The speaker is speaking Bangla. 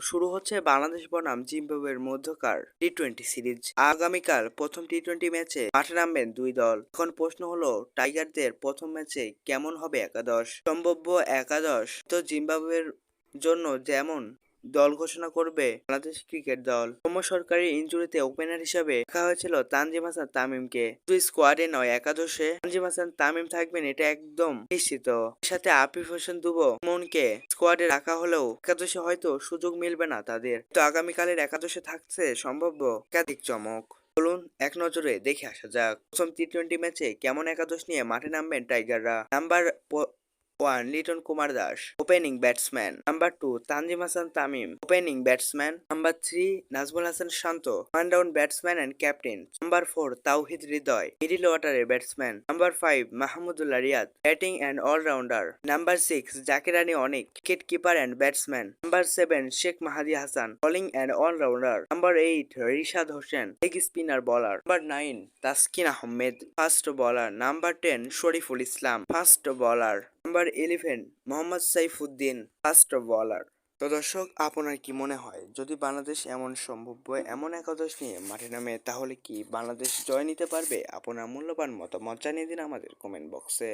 শুরু হচ্ছে বাংলাদেশ বনাম জিম্বাবুয়ের মধ্যকার টি টোয়েন্টি সিরিজ। আগামীকাল প্রথম টি টোয়েন্টি ম্যাচে মাঠে নামবেন দুই দল। এখন প্রশ্ন হলো, টাইগারদের প্রথম ম্যাচে কেমন হবে একাদশ? সম্ভাব্য একাদশ তো জিম্বাবুয়ের জন্য যেমন দল ঘোষণা করবে বাংলাদেশ ক্রিকেট দল। সৌম্য সরকারের ইনজুরিতে ওপেনার হিসাবে রাখা হয়েছিল তানজিম হাসান তামিমকে। শুধু স্কোয়াডে নয়, একাদশে তানজিম হাসান তামিম থাকবেন, এটা একদম নিশ্চিত। সাথে আফিফ হোসেন দুবো মনকে স্কোয়াডে রাখা হলেও একাদশে হয়তো সুযোগ মিলবে না তাদের। তো আগামীকালের একাদশে থাকছে সম্ভাব্য একাধিক চমক। চলুন এক নজরে দেখে আসা যাক। প্রথম টি টোয়েন্টি ম্যাচে কেমন একাদশ নিয়ে মাঠে নামবেন টাইগাররা number one Liton Kumar Das opening batsman number two Tanzim Hasan Tamim opening batsman number three Najmul Hasan Shanto one down batsman and captain number four Towhid Hridoy middle ওয়াটারের batsman number five Mahmudullah Riyad batting and allrounder number six Jaker Ali Anik wicket keeper and batsman number seven Sheikh Mahedi Hasan bowling and allrounder number eight Rishad Hossain leg spinner bowler number nine Taskin Ahmed fast bowler number ten Shoriful Islam fast bowler number eleven Mohammad Saifuddin fast bowler তো দর্শক, আপনার কি মনে হয়, যদি বাংলাদেশ এমন সম্ভাব্য এমন একাদশ নিয়ে মাঠে নামে, তাহলে কি বাংলাদেশ জয় নিতে পারবে? আপনার মূল্যবান মতামত জানিয়ে দিন আমাদের কমেন্ট বক্সে